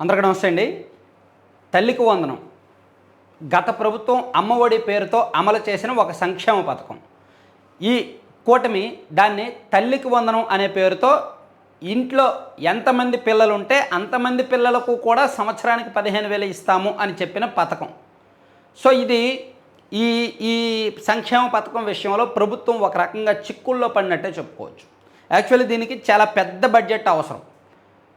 అందరికీ నమస్తే అండి. తల్లికి వందనం. గత ప్రభుత్వం అమ్మఒడి పేరుతో అమలు చేసిన ఒక సంక్షేమ పథకం. ఈ కూటమి దాన్ని తల్లికి వందనం అనే పేరుతో ఇంట్లో ఎంతమంది పిల్లలు ఉంటే అంతమంది పిల్లలకు కూడా సంవత్సరానికి పదిహేను వేలు ఇస్తాము అని చెప్పిన పథకం. సో ఇది ఈ ఈ సంక్షేమ పథకం విషయంలో ప్రభుత్వం ఒక రకంగా చిక్కుల్లో పడినట్టే చెప్పుకోవచ్చు. యాక్చువల్లీ దీనికి చాలా పెద్ద బడ్జెట్ అవసరం.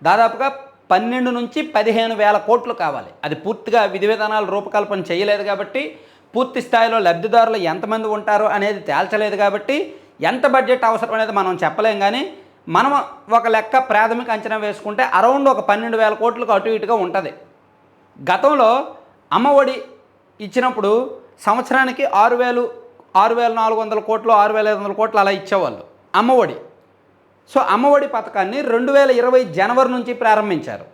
దాదాపుగా పన్నెండు నుంచి పదిహేను వేల కోట్లు కావాలి. అది పూర్తిగా విధి విధానాలు రూపకల్పన చేయలేదు కాబట్టి పూర్తి స్థాయిలో లబ్ధిదారులు ఎంతమంది ఉంటారు అనేది తేల్చలేదు కాబట్టి ఎంత బడ్జెట్ అవసరం అనేది మనం చెప్పలేం కానీ మనం ఒక లెక్క ప్రాథమిక అంచనా వేసుకుంటే అరౌండ్ ఒక పన్నెండు వేల కోట్లకు అటు ఇటుగా ఉంటుంది. గతంలో అమ్మఒడి ఇచ్చినప్పుడు సంవత్సరానికి ఆరు వేలు ఆరు వేల నాలుగు వందల కోట్లు ఆరు వేల ఐదు వందల కోట్లు అలా ఇచ్చేవాళ్ళు. అమ్మఒడి సో అమ్మఒడి పథకాన్ని రెండు వేల ఇరవై జనవరి నుంచి ప్రారంభించారు.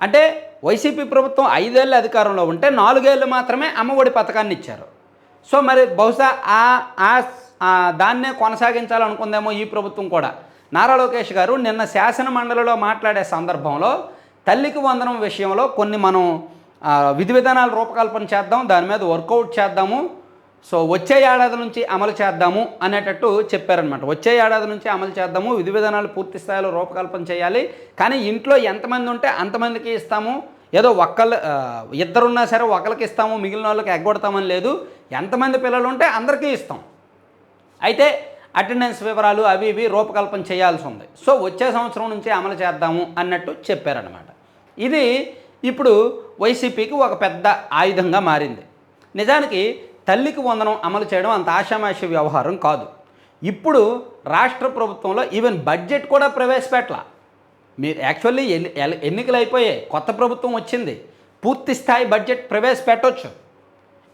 అంటే వైసీపీ ప్రభుత్వం ఐదేళ్ళు అధికారంలో ఉంటే నాలుగేళ్ళు మాత్రమే అమ్మఒడి పథకాన్ని ఇచ్చారు. సో మరి బహుశా ఆ ఆ- దాన్నే కొనసాగించాలనుకుందేమో ఈ ప్రభుత్వం కూడా. నారా లోకేష్ గారు నిన్న శాసన మండలిలో మాట్లాడే సందర్భంలో తల్లికి వందనం విషయంలో కొన్ని మనం విధి విధానాలు రూపకల్పన చేద్దాం దాని మీద వర్కౌట్ చేద్దాము సో వచ్చే ఏడాది నుంచి అమలు చేద్దాము అనేటట్టు చెప్పారనమాట వచ్చే ఏడాది నుంచి అమలు చేద్దాము విధి విధానాలు పూర్తి స్థాయిలో రూపకల్పన చేయాలి. కానీ ఇంట్లో ఎంతమంది ఉంటే అంతమందికి ఇస్తాము. ఏదో ఒక్కళ్ళు ఇద్దరున్నా సరే ఒకరికి ఇస్తాము మిగిలిన వాళ్ళకి ఎగ్గొడతామని లేదు. ఎంతమంది పిల్లలు ఉంటే అందరికీ ఇస్తాం. అయితే అటెండెన్స్ వివరాలు అవి ఇవి రూపకల్పన చేయాల్సి ఉంది. సో వచ్చే సంవత్సరం నుంచే అమలు చేద్దాము అన్నట్టు చెప్పారనమాట ఇది ఇప్పుడు వైసీపీకి ఒక పెద్ద ఆయుధంగా మారింది. నిజానికి తల్లికి వందనం అమలు చేయడం అంత ఆషామాషి వ్యవహారం కాదు. ఇప్పుడు రాష్ట్ర ప్రభుత్వంలో ఈవెన్ బడ్జెట్ కూడా ప్రవేశపెట్టాల మీరు యాక్చువల్లీ ఎన్ని ఎన్నికలు అయిపోయాయి కొత్త ప్రభుత్వం వచ్చింది పూర్తి స్థాయి బడ్జెట్ ప్రవేశపెట్టవచ్చు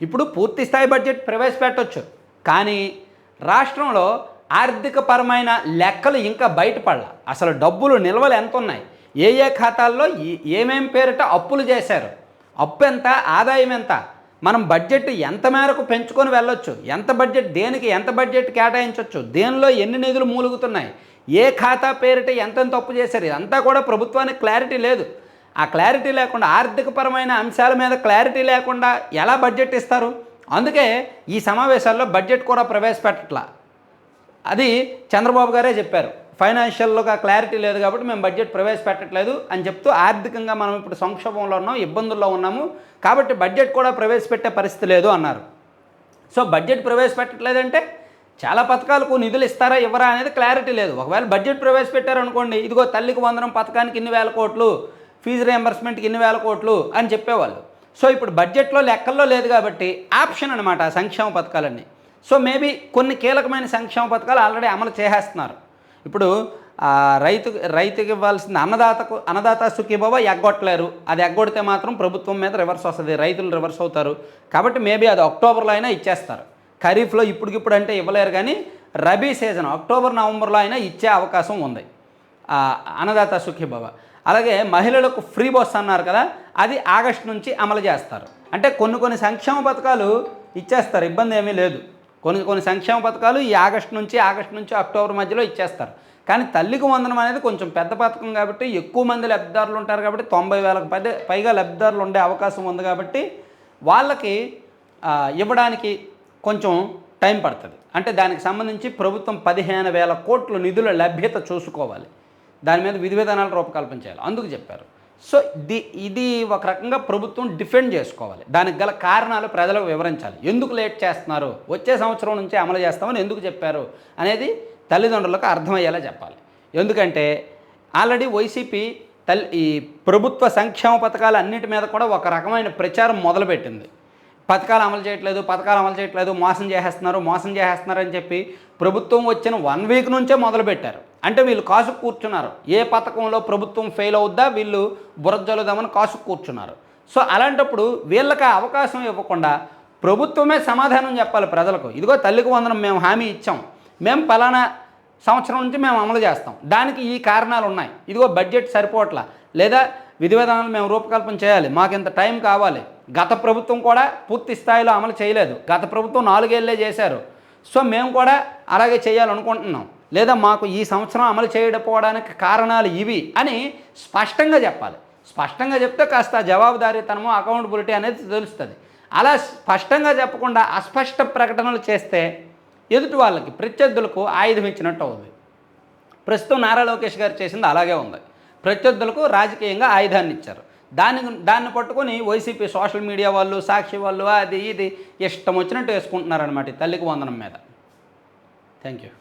ఇప్పుడు పూర్తి స్థాయి బడ్జెట్ ప్రవేశపెట్టవచ్చు కానీ రాష్ట్రంలో ఆర్థికపరమైన లెక్కలు ఇంకా బయటపడాల. అసలు డబ్బులు నిల్వలు ఎంత ఉన్నాయి ఏ ఏ ఖాతాల్లో ఏ- ఏమేం పేరిట అప్పులు చేశారు? అప్పు ఎంత? ఆదాయం ఎంత? మనం బడ్జెట్ ఎంత మేరకు పెంచుకొని వెళ్ళొచ్చు? ఎంత బడ్జెట్ దేనికి ఎంత బడ్జెట్ కేటాయించవచ్చు దేనిలో ఎన్ని నిధులు మూలుగుతున్నాయి? ఏ ఖాతా పేరిట ఎంతెంత తప్పు చేశారు? ఇదంతా కూడా ప్రభుత్వానికి క్లారిటీ లేదు. ఆ క్లారిటీ లేకుండా ఆర్థికపరమైన అంశాల మీద క్లారిటీ లేకుండా ఎలా బడ్జెట్ ఇస్తారు? అందుకే ఈ సమావేశాల్లో బడ్జెట్ కూడా ప్రవేశపెట్టట్లా. అది చంద్రబాబు గారే చెప్పారు. ఫైనాన్షియల్గా క్లారిటీ లేదు కాబట్టి మేము బడ్జెట్ ప్రవేశపెట్టట్లేదు అని చెప్తూ ఆర్థికంగా మనం ఇప్పుడు సంక్షోభంలో ఉన్నాం ఇబ్బందుల్లో ఉన్నాము. కాబట్టి బడ్జెట్ కూడా ప్రవేశపెట్టే పరిస్థితి లేదు అన్నారు. సో బడ్జెట్ ప్రవేశపెట్టట్లేదంటే చాలా పథకాలకు నిధులు ఇస్తారా ఇవ్వరా అనేది క్లారిటీ లేదు. ఒకవేళ బడ్జెట్ ప్రవేశపెట్టారనుకోండి ఇదిగో తల్లికి వందనం పథకానికి ఇన్ని వేల కోట్లు ఫీజు రియంబర్స్మెంట్కి ఇన్ని వేల కోట్లు అని చెప్పేవాళ్ళు. సో ఇప్పుడు బడ్జెట్లో లెక్కల్లో లేదు కాబట్టి ఆప్షన్ అనమాట సంక్షేమ పథకాలన్నీ. సో మేబీ కొన్ని కీలకమైన సంక్షేమ పథకాలు ఆల్రెడీ అమలు చేసేస్తున్నారు. ఇప్పుడు రైతు రైతుకి ఇవ్వాల్సిన అన్నదాతకు అన్నదాత సుఖీభవ ఎగ్గొట్టలేరు. అది ఎగ్గొడితే మాత్రం ప్రభుత్వం మీద రివర్స్ వస్తుంది రైతులు రివర్స్ అవుతారు. కాబట్టి మేబీ అది అక్టోబర్లో అయినా ఇచ్చేస్తారు. ఖరీఫ్లో ఇప్పటికిప్పుడు అంటే ఇవ్వలేరు కానీ రబీ సీజన్ అక్టోబర్ నవంబర్లో అయినా ఇచ్చే అవకాశం ఉంది. అన్నదాత సుఖీభవ అలాగే మహిళలకు ఫ్రీ బస్ అన్నారు కదా అది ఆగస్టు నుంచి అమలు చేస్తారు. అంటే కొన్ని కొన్ని సంక్షేమ పథకాలు ఇచ్చేస్తారు ఇబ్బంది ఏమీ లేదు. కొన్ని కొన్ని సంక్షేమ పథకాలు ఈ ఆగస్టు నుంచి ఆగస్టు నుంచి అక్టోబర్ మధ్యలో ఇచ్చేస్తారు. కానీ తల్లికి వందనం అనేది కొంచెం పెద్ద పథకం కాబట్టి ఎక్కువ మంది లబ్ధిదారులు ఉంటారు కాబట్టి తొంభై వేలకు పది పైగా లబ్ధిదారులు ఉండే అవకాశం ఉంది కాబట్టి వాళ్ళకి ఇవ్వడానికి కొంచెం టైం పడుతుంది. అంటే దానికి సంబంధించి ప్రభుత్వం పదిహేను వేల కోట్ల నిధుల లభ్యత చూసుకోవాలి. దాని మీద విధి విధానాలు రూపకల్పన చేయాలి. అందుకు చెప్పారు. సో ది ఇది ఒక రకంగా ప్రభుత్వం డిఫెండ్ చేసుకోవాలి. దానికి గల కారణాలు ప్రజలకు వివరించాలి. ఎందుకు లేట్ చేస్తున్నారు? వచ్చే సంవత్సరం నుంచే అమలు చేస్తామని ఎందుకు చెప్పారు? అనేది తల్లిదండ్రులకు అర్థమయ్యేలా చెప్పాలి. ఎందుకంటే ఆల్రెడీ వైసీపీ తల్లి ఈ ప్రభుత్వ సంక్షేమ పథకాలు అన్నిటి మీద కూడా ఒక రకమైన ప్రచారం మొదలుపెట్టింది. పథకాలు అమలు చేయట్లేదు పథకాలు అమలు చేయట్లేదు మోసం చేసేస్తున్నారు మోసం చేసేస్తున్నారు అని చెప్పి ప్రభుత్వం వచ్చిన వన్ వీక్ నుంచే మొదలుపెట్టారు. అంటే వీళ్ళు కాసు కూర్చున్నారు. ఏ పథకంలో ప్రభుత్వం ఫెయిల్ అవుద్దా వీళ్ళు బురజలుదామని కాసుకు కూర్చున్నారు. సో అలాంటప్పుడు వీళ్ళకి అవకాశం ఇవ్వకుండా ప్రభుత్వమే సమాధానం చెప్పాలి ప్రజలకు. ఇదిగో తల్లికి వందనం మేము హామీ ఇచ్చాం. మేము పలానా సంవత్సరం నుంచి మేము అమలు చేస్తాం. దానికి ఈ కారణాలు ఉన్నాయి. ఇదిగో బడ్జెట్ సరిపోవట్లా. లేదా విధి విధానాలు మేము రూపకల్పన చేయాలి. మాకు ఇంత టైం కావాలి. గత ప్రభుత్వం కూడా పూర్తి స్థాయిలో అమలు చేయలేదు. గత ప్రభుత్వం నాలుగేళ్ళే చేశారు. సో మేము కూడా అలాగే చేయాలనుకుంటున్నాం. లేదా మాకు ఈ సంవత్సరం అమలు చేయకపోవడానికి కారణాలు ఇవి అని స్పష్టంగా చెప్పాలి. స్పష్టంగా చెప్తే కాస్త జవాబుదారీతనము అకౌంటబిలిటీ అనేది తెలుస్తుంది. అలా స్పష్టంగా చెప్పకుండా అస్పష్ట ప్రకటనలు చేస్తే ఎదుటి వాళ్ళకి ప్రత్యర్థులకు ఆయుధం ఇచ్చినట్టు అవుతుంది ప్రస్తుతం నారా లోకేష్ గారు చేసింది అలాగే ఉంది. ప్రత్యర్థులకు రాజకీయంగా ఆయుధాన్ని ఇచ్చారు. దాన్ని దాన్ని పట్టుకొని వైసీపీ సోషల్ మీడియా వాళ్ళు సాక్షి వాళ్ళు అది ఇది ఇష్టం వచ్చినట్టు వేసుకుంటున్నారనమాట తల్లికి వందనం మీద. Thank you.